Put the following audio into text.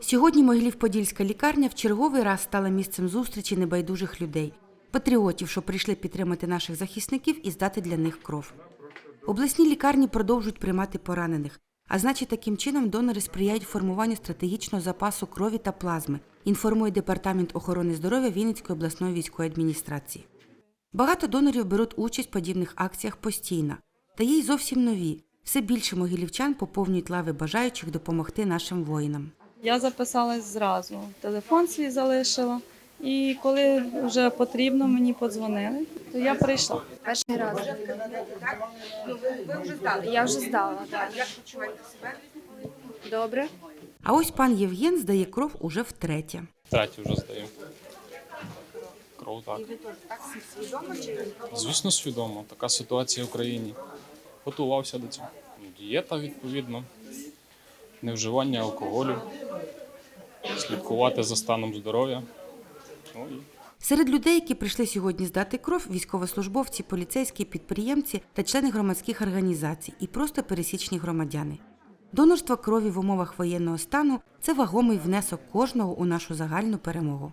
Сьогодні Могилів-Подільська лікарня в черговий раз стала місцем зустрічі небайдужих людей, патріотів, що прийшли підтримати наших захисників і здати для них кров. Обласні лікарні продовжують приймати поранених, а значить, таким чином донори сприяють формуванню стратегічного запасу крові та плазми, інформує Департамент охорони здоров'я Вінницької обласної військової адміністрації. Багато донорів беруть участь в подібних акціях постійно, та є й зовсім нові. Все більше могилівчан поповнюють лави бажаючих допомогти нашим воїнам. Я записалась зразу. Телефон свій залишила. І коли вже потрібно, мені подзвонили, то я прийшла. Перший раз. Ви вже здали. Я вже здала. Так. Як почуваєте себе? Добре. А ось пан Євген здає кров уже втретє. Третю вже здаю. Кров так. Звісно, свідомо. Така ситуація в країні. Готувався до цього. Ну, Дієта, відповідно, невживання алкоголю, слідкувати за станом здоров'я. Ну і Серед людей, які прийшли сьогодні здати кров, військовослужбовці, поліцейські, підприємці та члени громадських організацій і просто пересічні громадяни. Донорство крові в умовах воєнного стану це вагомий внесок кожного у нашу загальну перемогу.